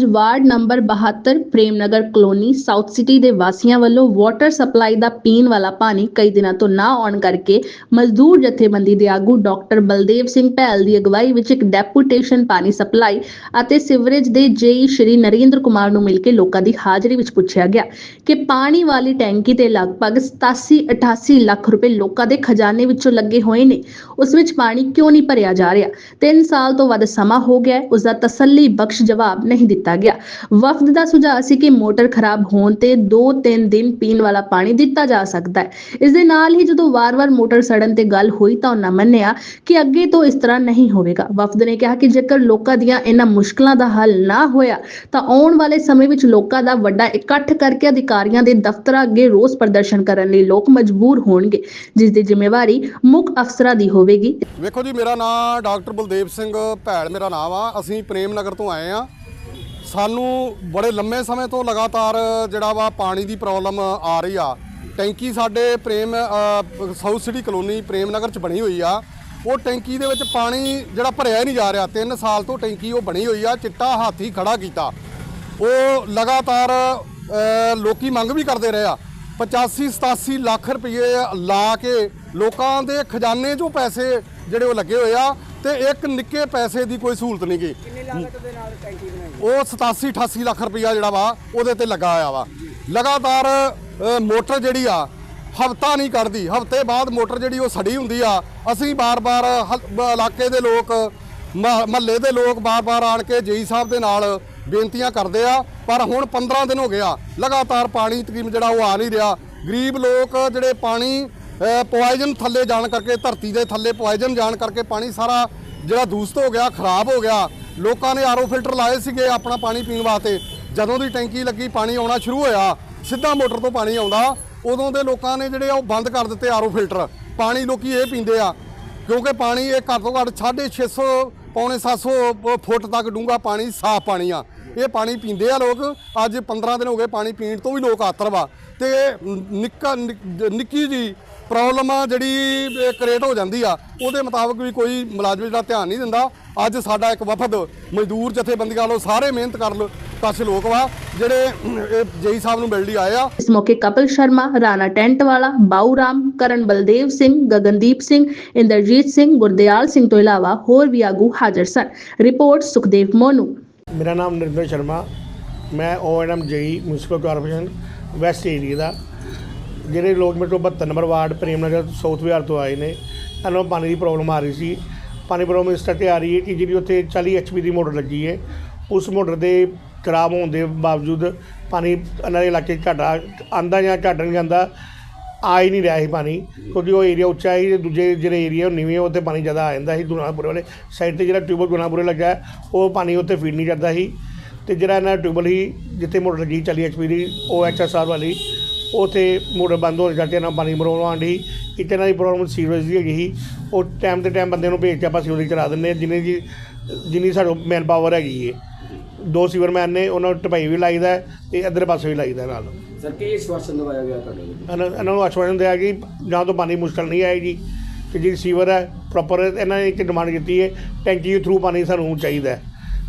ਅੱਜ ward number 72 Premnagar colony south city ਦੇ ਵਾਸੀਆਂ ਵੱਲੋਂ ਵਾਟਰ ਸਪਲਾਈ ਦਾ ਪੀਣ ਵਾਲਾ ਪਾਣੀ ਕਈ ਦਿਨਾਂ ਤੋਂ ਨਾ ਆਉਣ ਕਰਕੇ ਮਜ਼ਦੂਰ ਜਥੇਬੰਦੀ ਦੇ ਆਗੂ ਡਾਕਟਰ ਬਲਦੇਵ ਸਿੰਘ ਭੈਲ ਦੀ ਅਗਵਾਈ ਵਿੱਚ ਇੱਕ ਡੈਪੂਟੇਸ਼ਨ ਪਾਣੀ ਸਪਲਾਈ ਅਤੇ ਸਿਵਰੇਜ ਦੇ ਜੇਈ ਸ਼੍ਰੀ ਨਰਿੰਦਰ ਕੁਮਾਰ ਨੂੰ ਮਿਲ ਕੇ ਲੋਕਾਂ ਦੀ ਹਾਜ਼ਰੀ ਵਿੱਚ ਪੁੱਛਿਆ ਗਿਆ ਕਿ ਪਾਣੀ ਵਾਲੀ ਟੈਂਕੀ ਤੇ ਲਗਭਗ 87-88 ਲੱਖ ਰੁਪਏ ਲੋਕਾਂ ਦੇ ਖਜ਼ਾਨੇ ਵਿੱਚੋਂ ਲੱਗੇ ਹੋਏ ਨੇ। ਉਸ ਵਿੱਚ ਪਾਣੀ ਕਿਉਂ ਨਹੀਂ ਭਰਿਆ ਜਾ ਰਿਹਾ? 3 ਸਾਲ ਤੋਂ ਵੱਧ ਸਮਾਂ ਹੋ ਗਿਆ ਹੈ, ਉਸ ਦਾ ਤਸੱਲੀ ਬਖਸ਼ ਜਵਾਬ ਨਹੀਂ ਦਿੱਤਾ ਗਿਆ। ਵਫਦ ਦਾ ਸੁਝਾਅ ਸੀ ਕਿ ਮੋਟਰ ਖਰਾਬ ਹੋਣ ਤੇ 2-3 ਦਿਨ ਪੀਣ ਵਾਲਾ ਪਾਣੀ ਦਿੱਤਾ ਜਾ ਸਕਦਾ ਹੈ। ਇਸ ਦੇ ਨਾਲ ਹੀ ਜਦੋਂ ਵਾਰ-ਵਾਰ ਮੋਟਰ ਸੜਨ ਤੇ ਗੱਲ ਹੋਈ ਤਾਂ ਉਹਨਾਂ ਮੰਨਿਆ ਕਿ ਅੱਗੇ ਤੋਂ ਇਸ ਤਰ੍ਹਾਂ ਨਹੀਂ ਹੋਵੇਗਾ। ਵਫਦ ਨੇ ਕਿਹਾ ਕਿ ਜੇਕਰ ਲੋਕਾਂ ਦੀਆਂ ਇਹਨਾਂ ਮੁਸ਼ਕਲਾਂ ਦਾ ਹੱਲ ਨਾ ਹੋਇਆ ਤਾਂ ਆਉਣ ਵਾਲੇ ਸਮੇਂ ਵਿੱਚ ਲੋਕਾਂ ਦਾ ਵੱਡਾ ਇਕੱਠ ਕਰਕੇ ਅਧਿਕਾਰੀਆਂ ਦੇ ਦਫ਼ਤਰਾਂ ਅੱਗੇ ਰੋਸ ਪ੍ਰਦਰਸ਼ਨ ਕਰਨ ਲਈ ਲੋਕ ਮਜਬੂਰ ਹੋਣਗੇ, ਜਿਸ ਦੀ ਜ਼ਿੰਮੇਵਾਰੀ ਮੁੱਖ ਅਫਸਰਾਂ ਦੀ ਹੋਵੇਗੀ। ਵੇਖੋ ਜੀ, ਮੇਰਾ ਨਾਮ ਡਾਕਟਰ ਬਲਦੇਵ ਸਿੰਘ ਭੈਲ ਮੇਰਾ ਨਾਮ ਆ। ਅਸੀਂ ਪ੍ਰੇਮ ਨਗਰ ਤੋਂ ਆਏ ਆ ਸਾਨੂੰ ਬੜੇ ਲੰਮੇ ਸਮੇਂ ਤੋਂ ਲਗਾਤਾਰ ਜਿਹੜਾ ਵਾ ਪਾਣੀ ਦੀ ਪ੍ਰੋਬਲਮ ਆ ਰਹੀ ਆ। ਟੈਂਕੀ ਸਾਡੇ Prem south city colony Prem Nagar ਚ ਬਣੀ ਹੋਈ ਆ। ਉਹ ਟੈਂਕੀ ਦੇ ਵਿੱਚ ਪਾਣੀ ਜਿਹੜਾ ਭਰਿਆ ਹੀ ਨਹੀਂ ਜਾ ਰਿਹਾ। 3 ਸਾਲ ਤੋਂ ਟੈਂਕੀ ਉਹ ਬਣੀ ਹੋਈ ਆ ਚਿੱਟਾ ਹਾਥੀ ਖੜਾ ਕੀਤਾ। ਉਹ ਲਗਾਤਾਰ ਅ, ਲੋਕੀ ਮੰਗ ਵੀ ਕਰਦੇ ਰਹੇ ਆ। 85 87 ਲੱਖ ਰੁਪਏ ਲਾ ਕੇ ਲੋਕਾਂ ਦੇ ਖਜ਼ਾਨੇ 'ਚੋਂ ਪੈਸੇ ਜਿਹੜੇ ਉਹ ਲੱਗੇ ਹੋਏ ਆ। ਤੇ ਇੱਕ ਨਿੱਕੇ ਪੈਸੇ ਦੀ ਕੋਈ ਸਹੂਲਤ ਨਹੀਂ ਗਈ ਕਿੰਨੀ ਲਾਗਤ ਦੇ ਨਾਲ ਟੈਂਕੀ ਬਣਾਈ? ਉਹ 87 88 ਲੱਖ ਰੁਪਇਆ ਜਿਹੜਾ ਵਾ ਉਹਦੇ ਤੇ ਲੱਗਾ ਹੋਇਆ ਵਾ। ਲਗਾਤਾਰ ਮੋਟਰ ਜਿਹੜੀ ਆ ਹਫਤਾ ਨਹੀਂ ਕੱਢਦੀ। ਹਫ਼ਤੇ ਬਾਅਦ ਮੋਟਰ ਜਿਹੜੀ ਉਹ ਸੜੀ ਹੁੰਦੀ ਆ ਅਸੀਂ ਬਾਰ-ਬਾਰ ਇਲਾਕੇ ਦੇ ਲੋਕ ਮਹੱਲੇ ਦੇ ਲੋਕ ਬਾਰ-ਬਾਰ ਆਣ ਕੇ ਜੇਈ ਸਾਹਿਬ ਦੇ ਨਾਲ ਬੇਨਤੀਆਂ ਕਰਦੇ ਆ। ਪਰ ਹੁਣ 15 ਦਿਨ ਹੋ ਗਏ ਆ ਲਗਾਤਾਰ ਪਾਣੀ ਤਕਰੀਬਨ ਜਿਹੜਾ ਉਹ ਆ ਨਹੀਂ ਰਿਹਾ। ਗਰੀਬ ਲੋਕ ਜਿਹੜੇ ਪਾਣੀ ਪੋਇਜ਼ਨ ਥੱਲੇ ਜਾਣ ਕਰਕੇ, ਧਰਤੀ ਦੇ ਥੱਲੇ ਪੋਇਜ਼ਨ ਜਾਣ ਕਰਕੇ ਪਾਣੀ ਸਾਰਾ ਜਿਹੜਾ ਦੂਸ਼ਿਤ ਹੋ ਗਿਆ, ਖਰਾਬ ਹੋ ਗਿਆ। ਲੋਕਾਂ ਨੇ ਆਰਓ ਫਿਲਟਰ ਲਾਏ ਸੀਗੇ ਆਪਣਾ ਪਾਣੀ ਪੀਣ ਵਾਸਤੇ। ਜਦੋਂ ਦੀ ਟੈਂਕੀ ਲੱਗੀ, ਪਾਣੀ ਆਉਣਾ ਸ਼ੁਰੂ ਹੋਇਆ, ਸਿੱਧਾ ਮੋਟਰ ਤੋਂ ਪਾਣੀ ਆਉਂਦਾ। ਉਦੋਂ ਦੇ ਲੋਕਾਂ ਨੇ ਜਿਹੜੇ ਆ, ਉਹ ਬੰਦ ਕਰ ਦਿੱਤੇ ਆਰਓ ਫਿਲਟਰ। ਪਾਣੀ ਲੋਕੀ ਇਹ ਪੀਂਦੇ ਆ, ਕਿਉਂਕਿ ਪਾਣੀ ਇਹ ਘੱਟ ਤੋਂ ਘੱਟ 650 ਪੌਣੇ 700 ਫੁੱਟ ਤੱਕ ਡੂੰਘਾ ਪਾਣੀ, ਸਾਫ਼ ਪਾਣੀ ਆ। ਇਹ ਪਾਣੀ ਪੀਂਦੇ ਆ ਲੋਕ। ਅੱਜ 15 ਦਿਨ ਹੋ ਗਏ ਪਾਣੀ ਪੀਣ ਤੋਂ ਵੀ ਲੋਕ ਆਤਰ ਵਾ। ਤੇ ਨਿੱਕਾ, ਨਿੱਕ- ਨਿੱਕੀ ਜੀ ਪ੍ਰੋਬਲਮ ਆ ਜਿਹੜੀ ਕ੍ਰੀਏਟ ਹੋ ਜਾਂਦੀ ਆ ਉਹਦੇ ਮੁਤਾਬਕ ਵੀ ਕੋਈ ਮੁਲਾਜ਼ਮ ਜਿਹੜਾ ਧਿਆਨ ਨਹੀਂ ਦਿੰਦਾ। ਅੱਜ ਸਾਡਾ ਇੱਕ ਵਫਦ ਮਜ਼ਦੂਰ ਜਥੇਬੰਦੀਆਂ ਵੱਲੋਂ ਸਾਰੇ ਮਿਹਨਤ ਕਰ ਲੋ ਕਸ਼ ਲੋਕ ਵਾ ਜਿਹੜੇ ਜੇਈ ਸਾਹਿਬ ਨੂੰ ਮਿਲਣ ਲਈ ਆਏ ਆ। ਇਸ ਮੌਕੇ ਕਪਿਲ ਸ਼ਰਮਾ ਰਾਣਾ ਟੈਂਟ ਵਾਲਾ ਬਾਊ ਰਾਮ ਕਰਨ ਬਲਦੇਵ ਸਿੰਘ ਗਗਨਦੀਪ ਸਿੰਘ ਇੰਦਰਜੀਤ ਸਿੰਘ ਗੁਰਦਿਆਲ ਸਿੰਘ ਤੋਂ ਇਲਾਵਾ ਹੋਰ ਵੀ ਆਗੂ ਹਾਜ਼ਰ ਸਨ। ਰਿਪੋਰਟ ਸੁਖਦੇਵ ਮੋਨੂ। ਮੇਰਾ ਨਾਮ ਨਰਿੰਦਰ ਸ਼ਰਮਾ ਮੈਂ O N M JE municipal corporation west area ਦਾ ਜਿਹੜੇ ਲੋਕ ਮੇਰੇ ਤੋਂ 72 number ward Prem Nagar south Vihar ਤੋਂ ਆਏ ਨੇ ਇਹਨਾਂ ਨੂੰ ਪਾਣੀ ਦੀ ਪ੍ਰੋਬਲਮ ਆ ਰਹੀ ਸੀ। ਪਾਣੀ ਪ੍ਰੋਬਲਮ ਇਸ ਤਰ੍ਹਾਂ ਆ ਰਹੀ ਹੈ ਕਿ ਜਿਹੜੀ ਉੱਥੇ 40 ਐਚਪੀ ਦੀ ਮੋਟਰ ਲੱਗੀ ਹੈ ਉਸ ਮੋਟਰ ਦੇ ਖਰਾਬ ਹੋਣ ਦੇ ਬਾਵਜੂਦ ਪਾਣੀ ਇਹਨਾਂ ਦੇ ਇਲਾਕੇ 'ਚ ਘਾਟਾ ਆਂਦਾ ਜਾਂ ਘੱਟ ਨਹੀਂ ਜਾਂਦਾ ਆ ਹੀ ਨਹੀਂ ਰਿਹਾ ਸੀ ਪਾਣੀ। ਕਿਉਂਕਿ ਉਹ ਏਰੀਆ ਉੱਚਾ ਹੈ ਤੇ ਦੂਜੇ ਜਿਹੜੇ ਏਰੀਆ ਉਹ ਨੀਵੇਂ ਆ, ਉੱਥੇ ਪਾਣੀ ਜ਼ਿਆਦਾ ਆ ਜਾਂਦਾ ਸੀ ਦੁਨਾਪੁਰੇ ਵਾਲੇ ਸਾਈਡ ਤੇ ਜਿਹੜਾ ਟਿਊਬਲ ਦੁਨਾਪੁਰੇ ਲੱਗਾ ਉਹ ਪਾਣੀ ਉੱਥੇ ਫੀਡ ਨਹੀਂ ਕਰਦਾ ਸੀ। ਤੇ ਜਿਹੜਾ ਇਹਨਾਂ ਦਾ ਟਿਊਬਲ ਸੀ ਜਿੱਥੇ ਮੋਟਰ ਲੱਗੀ 40 ਐਚਪੀ ਦੀ ਉਹ ਐਚਐਸਆਰ ਵਾਲੀ ਉੱਥੇ ਮੋਟਰ ਬੰਦ ਹੋਣ ਕਰਕੇ ਇਹਨਾਂ ਪਾਣੀ ਪ੍ਰੋਬਲਮ ਆਉਂਦੀ ਇੱਕ ਇਹਨਾਂ ਦੀ ਪ੍ਰੋਬਲਮ ਸੀਵਰੇਜ ਦੀ ਹੈਗੀ ਸੀ। ਉਹ ਟਾਈਮ ਤੇ ਟਾਈਮ ਬੰਦੇ ਨੂੰ ਭੇਜ ਕੇ ਆਪਾਂ ਸੀਵਰੇਜ ਕਰਾ ਦਿੰਦੇ ਹਾਂ। ਜਿੰਨੇ ਜੀ ਜਿੰਨੀ ਸਾਡੇ ਮੈਨ ਪਾਵਰ ਹੈਗੀ ਹੈ ਦੋ ਸੀਵਰਮੈਨ ਨੇ ਉਹਨਾਂ ਨੂੰ ਟਪਾਈ ਵੀ ਲਾਈਦਾ ਹੈ ਤੇ ਇੱਧਰ ਪਾਸੇ ਵੀ ਲਾਈਦਾ ਨਾਲ। ਸਰ ਕੀ ਸਵਾਸ਼ਨ ਦਵਾਇਆ ਗਿਆ ਤੁਹਾਡੇ ਇਹਨਾਂ ਨੂੰ ਆਸ਼ਵਾਸਨ ਦਿਆ ਕਿ ਜਾਂ ਤੋਂ ਪਾਣੀ ਮੁਸ਼ਕਲ ਨਹੀਂ ਆਏਗੀ। ਕਿ ਜਿਹੜੀ ਸੀਵਰ ਹੈ ਪ੍ਰੋਪਰ ਇਹਨਾਂ ਨੇ ਇੱਕ ਡਿਮਾਂਡ ਕੀਤੀ ਹੈ ਟੈਂਕੀ ਦੇ ਥਰੂ ਪਾਣੀ ਸਾਨੂੰ ਚਾਹੀਦਾ ਹੈ।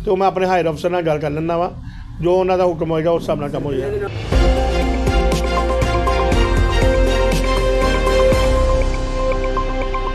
ਤੇ ਉਹ ਮੈਂ ਆਪਣੇ ਹਾਇਰ ਅਫਸਰ ਨਾਲ ਗੱਲ ਕਰ ਲੈਂਦਾ ਵਾ। ਜੋ ਉਹਨਾਂ ਦਾ ਹੁਕਮ ਹੋਏਗਾ ਉਸ ਹਿਸਾਬ ਨਾਲ ਕੰਮ ਹੋ ਜਾਏਗਾ।